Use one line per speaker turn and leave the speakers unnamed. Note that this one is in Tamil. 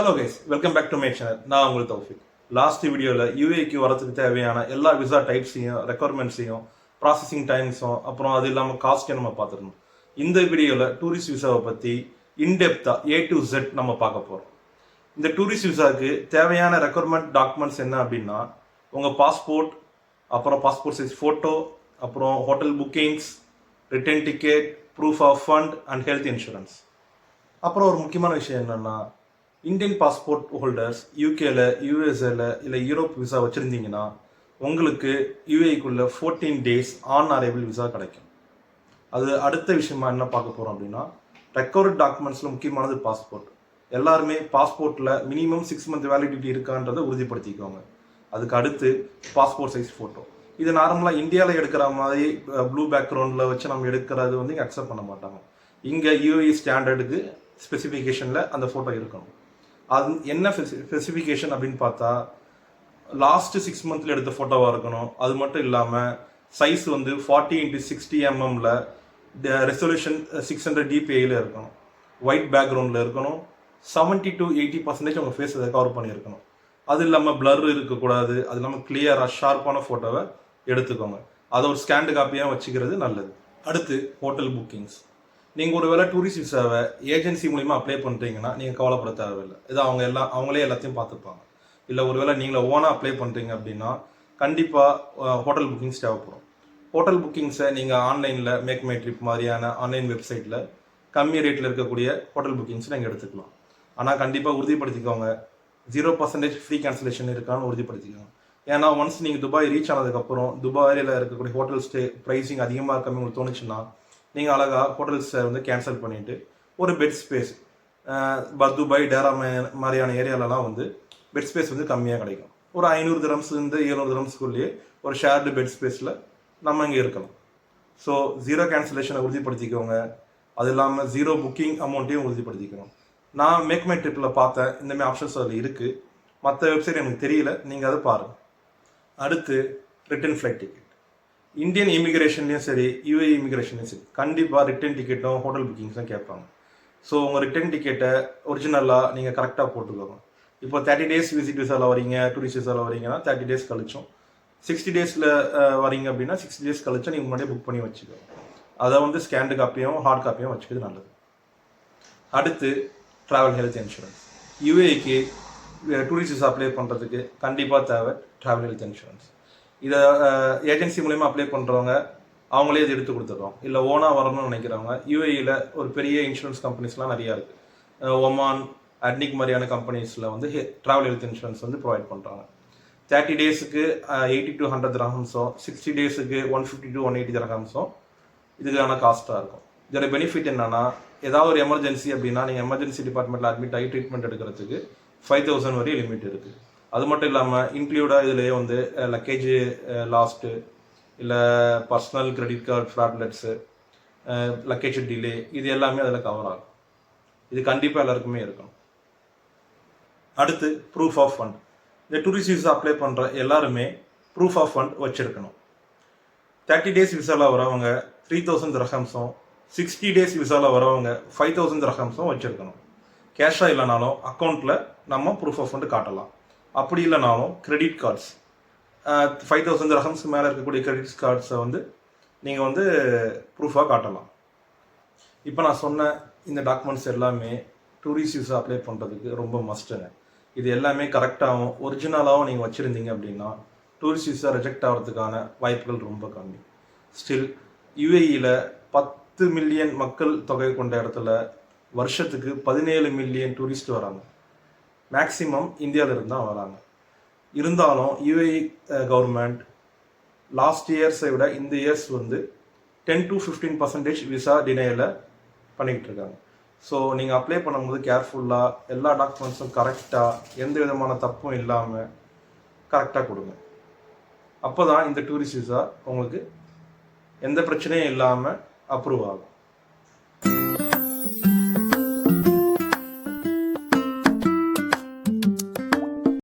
Hello guys welcome back to my channel நான் உங்களுக்கு தௌஃபிக். லாஸ்ட் வீடியோவில் யூஏக்கு வரதுக்கு தேவையான எல்லா விசா டைப்ஸையும் ரெக்குவயர்மெண்ட்ஸையும் ப்ராசஸிங் டைம்ஸும் அப்புறம் அது இல்லாமல் காஸ்ட்டையும் நம்ம பார்த்துருந்தோம் இந்த வீடியோவில் டூரிஸ்ட் விசாவை பற்றி இன்டெப்த்தாக ஏ டு ஜெட் நம்ம பார்க்க போகிறோம் இந்த டூரிஸ்ட் விசாவுக்கு தேவையான ரெக்குவயர்மெண்ட் டாக்குமெண்ட்ஸ் என்ன அப்படின்னா உங்கள் பாஸ்போர்ட் அப்புறம் பாஸ்போர்ட் சைஸ் ஃபோட்டோ அப்புறம் hotel bookings return ticket proof of fund and health insurance அப்புறம் ஒரு முக்கியமான விஷயம் என்னென்னா இந்தியன் பாஸ்போர்ட் ஹோல்டர்ஸ் யூகேல யூஎஸ்ஏல இல்லை யூரோப் விசா வச்சுருந்தீங்கன்னா உங்களுக்கு யூஏக்குள்ள fourteen days on arrival visa கிடைக்கும். அது அடுத்த விஷயமா என்ன பார்க்க போகிறோம் அப்படின்னா ரெக்கவர்ட் டாக்குமெண்ட்ஸில் முக்கியமானது பாஸ்போர்ட் எல்லாருமே பாஸ்போர்ட்டில் மினிமம் சிக்ஸ் மந்த் வேலிடிட்டி இருக்கான்றதை உறுதிப்படுத்திக்கோங்க. அதுக்கு அடுத்து பாஸ்போர்ட் சைஸ் ஃபோட்டோ இது நார்மலாக இந்தியாவில் எடுக்கிற மாதிரி ப்ளூ பேக்ரவுண்டில் வச்சு நம்ம எடுக்கிறது வந்து இங்கே அக்செப்ட் பண்ண மாட்டாங்க. இங்கே யூஏ ஸ்டாண்டர்டுக்கு ஸ்பெசிஃபிகேஷனில் அந்த ஃபோட்டோ இருக்கணும். அது என்ன ஸ்பெசிஃபிகேஷன் அப்படின்னு பார்த்தா லாஸ்ட்டு சிக்ஸ் மந்தில் எடுத்த ஃபோட்டோவாக இருக்கணும். அது மட்டும் இல்லாமல் சைஸ் வந்து ஃபார்ட்டி இன்ட்டு சிக்ஸ்டி எம்எம்மில் ரெசல்யூஷன் சிக்ஸ் ஹண்ட்ரட் டிபிஐயில் இருக்கணும். ஒயிட் பேக்ரவுண்டில் இருக்கணும். செவன்ட்டி டு எயிட்டி பர்சன்டேஜ் உங்கள் ஃபேஸ் கவர் பண்ணியிருக்கணும். அது இல்லாமல் பிளர் இருக்கக்கூடாது. அது இல்லாமல் கிளியராக ஷார்ப்பான ஃபோட்டோவை எடுத்துக்கோங்க. அதை ஒரு ஸ்கேண்டு காப்பியாக வச்சுக்கிறது நல்லது. அடுத்து ஹோட்டல் புக்கிங்ஸ் நீங்கள் ஒரு வேளை டூரிஸ்ட் விசாவை ஏஜென்சி மூலிமா அப்ளை பண்ணுறீங்கன்னா நீங்கள் கவலைப்பட தேவையில்லை. இது அவங்க எல்லாம் அவங்களே எல்லாத்தையும் பார்த்துப்பாங்க. இல்லை ஒரு வேளை நீங்களே ஓனாக அப்ளை பண்ணுறீங்க அப்படின்னா கண்டிப்பாக ஹோட்டல் புக்கிங்ஸ் தேவைப்படும். ஹோட்டல் புக்கிங்ஸை நீங்கள் ஆன்லைனில் மேக் மை ட்ரிப் மாதிரியான ஆன்லைன் வெப்சைட்டில் கம்மி ரேட்டில் இருக்கக்கூடிய ஹோட்டல் புக்கிங்ஸ் நீங்கள் எடுத்துக்கலாம். ஆனால் கண்டிப்பாக உறுதிப்படுத்திக்கோங்க. ஜீரோ பர்சன்டேஜ் ஃப்ரீ கேன்சலேஷன் இருக்கான்னு உறுதிப்படுத்திக்கோங்க. ஏன்னா ஒன்ஸ் நீங்கள் துபாய் ரீச் ஆனதுக்கப்புறம் துபாயில் இருக்கக்கூடிய ஹோட்டல் ஸ்டே ப்ரைஸிங் அதிகமாக இருக்கமே உங்களுக்கு தோணுச்சுன்னா நீங்கள் அழகாக ஹோட்டல்ஸை வந்து கேன்சல் பண்ணிவிட்டு ஒரு பெட் ஸ்பேஸ் துபாய் டேரா மாதிரியான ஏரியாலலாம் வந்து பெட் ஸ்பேஸ் வந்து கம்மியாக கிடைக்கும். ஒரு ஐநூறு திரம்ஸ் இருந்து எழுநூறு திரம்ஸ்குள்ளேயே ஒரு ஷேர்டு பெட் ஸ்பேஸில் நம்ம இங்கே இருக்கலாம். ஸோ ஜீரோ கேன்சலேஷனை உறுதிப்படுத்திக்கோங்க. அது இல்லாமல் ஜீரோ புக்கிங் அமௌண்ட்டையும் உறுதிப்படுத்திக்கணும். நான் மேக் மை ட்ரிப்பில் பார்த்தேன். இந்தமாதிரி ஆப்ஷன்ஸ் அதில் இருக்குது மற்ற வெப்சைட் எனக்கு தெரியல. நீங்கள் அதை பாருங்கள் அடுத்து ரிட்டன் ஃப்ளைட் டிக்கெட் இந்தியன் இமிக்ரேஷன்லேயும் சரி யூஏ இமிகிரேஷன்லையும் சரி கண்டிப்பாக ரிட்டன் டிக்கெட்டும் ஹோட்டல் புக்கிங்ஸும் கேட்பாங்க. ஸோ உங்கள் ரிட்டன் டிக்கெட்டை ஒரிஜினலாக நீங்கள் கரெக்டாக போட்டுக்கோங்க. இப்போ தேர்ட்டி டேஸ் விசிட் விசாவில் வரீங்க டூரிஸ்ட் விசாவில் வரீங்கன்னா தேர்ட்டி டேஸ் கழிச்சும். சிக்ஸ்டி டேஸில் வரீங்க அப்படின்னா சிக்ஸ்டி டேஸ் கழிச்சா நீங்கள் முன்னாடியே புக் பண்ணி வச்சுக்கோங்க. அதை வந்து ஸ்கேண்டு காப்பியும் ஹார்ட் காப்பியும் வச்சுக்கிறது நல்லது. அடுத்து ட்ராவல் ஹெல்த் இன்சூரன்ஸ் யூஏக்கு டூரிஸ்ட் விசா அப்ளை பண்ணுறதுக்கு கண்டிப்பாக தேவை ட்ராவல் ஹெல்த் இன்சூரன்ஸ் இதை ஏஜென்சி மூலயமா அப்ளை பண்ணுறவங்க அவங்களே இது எடுத்து கொடுத்துட்றோம். இல்லை ஓனாக வரணும்னு நினைக்கிறவங்க யூஏயில் ஒரு பெரிய இன்சூரன்ஸ் கம்பெனிஸ்லாம் நிறையா இருக்குது ஒமான் அட்னிக் மாதிரியான கம்பெனிஸில் வந்து ட்ராவல் ஹெல்த் இன்சூரன்ஸ் வந்து ப்ரொவைட் பண்ணுறாங்க தேர்ட்டி டேஸுக்கு எயிட்டி டு ஹண்ட்ரட் ரகம்ஸும் சிக்ஸ்டி டேஸுக்கு one fifty to one eighty ரகம்ஸும் இதுக்கான காஸ்ட்டாக இருக்கும். இதோட பெனிஃபிட் என்னென்னா ஏதாவது ஒரு எமர்ஜென்சி அப்படின்னா நீங்கள் எமர்ஜென்சி டிபார்ட்மெண்ட்டில் அட்மிட் ஆகி ட்ரீட்மெண்ட் எடுக்கிறதுக்கு ஃபைவ் தௌசண்ட் வரையும் லிமிட் இருக்குது அது மட்டும் இல்லாமல் இன்க்ளூடாக இதுலேயே வந்து லக்கேஜ் லாஸ்ட்டு இல்லை பர்சனல் கிரெடிட் கார்டு ஃப்ராட்லெட்ஸு லக்கேஜ் டிலே இது எல்லாமே அதில் கவர் ஆகும். இது கண்டிப்பாக எல்லாருக்குமே இருக்கணும். அடுத்து ப்ரூஃப் ஆஃப் ஃபண்ட் இந்த டூரிஸ்ட் விசா அப்ளை பண்ணுற எல்லாருமே ப்ரூஃப் ஆஃப் ஃபண்ட் வச்சுருக்கணும். தேர்ட்டி டேஸ் விசாவில் வரவங்க த்ரீ தௌசண்ட் ரகம்ஸும் சிக்ஸ்டி டேஸ் விசாவில் வரவங்க ஃபைவ் தௌசண்ட் ரகம்ஸும் வச்சுருக்கணும். கேஷாக இல்லைனாலும் அக்கௌண்ட்டில் நம்ம ப்ரூஃப் ஆஃப் ஃபண்ட் காட்டலாம். அப்படி இல்லைனாலும் கிரெடிட் கார்ட்ஸ் ஃபைவ் தௌசண்ட் ரகம்ஸ் மேலே இருக்கக்கூடிய கிரெடிட் கார்ட்ஸை வந்து நீங்கள் வந்து ப்ரூஃபாக காட்டலாம். இப்போ நான் சொன்ன இந்த டாக்குமெண்ட்ஸ் எல்லாமே டூரிஸ்ட் விசா அப்ளை பண்ணுறதுக்கு ரொம்ப மஸ்ட்டுங்க இது எல்லாமே கரெக்டாகவும் ஒரிஜினலாகவும் நீங்கள் வச்சுருந்தீங்க அப்படின்னா டூரிஸ்ட் விசா ரிஜெக்ட் ஆகிறதுக்கான வாய்ப்புகள் ரொம்ப கம்மி. ஸ்டில் யுஏஇயில் பத்து மில்லியன் மக்கள் தொகை கொண்ட இடத்துல வருஷத்துக்கு பதினேழு மில்லியன் டூரிஸ்ட் வராங்க. மேக்சிமம் இந்தியாவிலிருந்து தான் வராங்க. இருந்தாலும் யுஏஇ கவர்மெண்ட் லாஸ்ட் இயர்ஸை விட இந்த இயர்ஸ் வந்து ten to fifteen percentage visa டினேயில் பண்ணிக்கிட்டு இருக்காங்க. ஸோ நீங்கள் அப்ளை பண்ணும்போது கேர்ஃபுல்லாக எல்லா டாக்குமெண்ட்ஸும் கரெக்டாக எந்த விதமான தப்பும் இல்லாமல் கரெக்டாக கொடுங்க. அப்போ தான் இந்த டூரிஸ்ட் விசா உங்களுக்கு எந்த பிரச்சனையும் இல்லாமல் அப்ரூவ் ஆகும்.